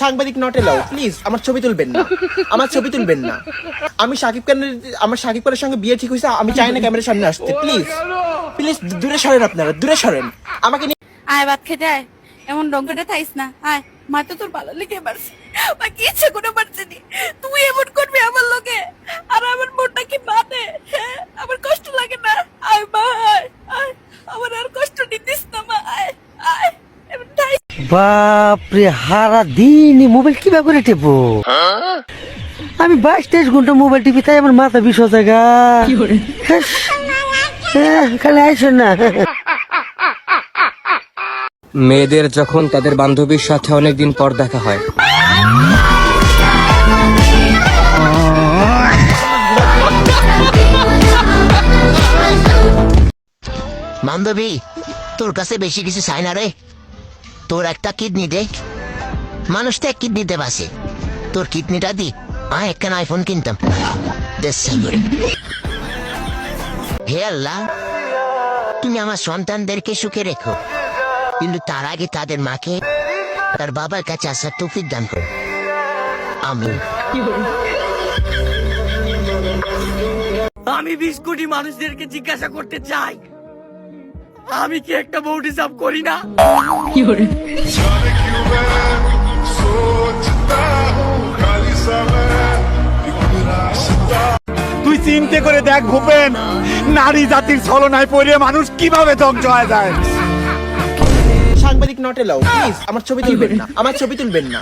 সাংবাদিক not allow please আমার ছবি তুলবেন না। আমার ছবি তুলবেন না। আমি সাকিব খানের, আমার সাকিব খানের সঙ্গে বিয়ে ঠিক হয়েছে, আমি চাই না ক্যামেরার সামনে আসতে। প্লিজ প্লিজ দূরে সরেন আপনারা, দূরে সরেন। আমাকে নিয়ে আয় ভাত খেতে আয়। এমন রঙটা থাইস না। আয়, মা তো তোর ভালো লেগে পারছে বাকি ইচ্ছে করে পারছে নি তুই এমন করবি আমার লোকে আর আমার মনটা কি মানে হ্যাঁ? আমার কষ্ট লাগে না আয় মা আয় আয় আমার আর কষ্ট নিতিস না মা আয় আয় এমন ঠাই বাপরে হারা দিন মোবাইল কীভাবে করে টেপো? আমি বাইশ তেইশ ঘণ্টা মোবাইল টিপি তাই আমার মাথা বিষ জায়গা খালি আইসো না। মেয়েদের যখন তাদের বান্ধবীর সাথে অনেকদিন পর দেখা হয়। বান্ধবী তোর কাছে বেশি কিছু চাই না রে। তোর একটা কিডনি দে। মানুষ তো এক কিডনিতে বাসে তোর কিডনিটা দি। আয়, একখান আইফোন কিনতাম। হে আল্লাহ, তুমি আমার সন্তানদেরকে সুখে রেখো। কিন্তু তার আগে তাদের মাকে, তার বাবার কাছে আসার তৌফিক দান করো। আমি আমি বিশ কোটি মানুষদেরকে জিজ্ঞাসা করতে চাই। আমি কি একটা বউ ডিসার্ভ করি না? তুই চিন্তে করে দেখ ভূপেন নারী জাতির ছলনায় পড়ে মানুষ কীভাবে ধ্বংস হয়ে যায়? সাংবাদিক নট এলাও প্লিজ আমার ছবি তুলবেন না আমার ছবি তুলবেন না।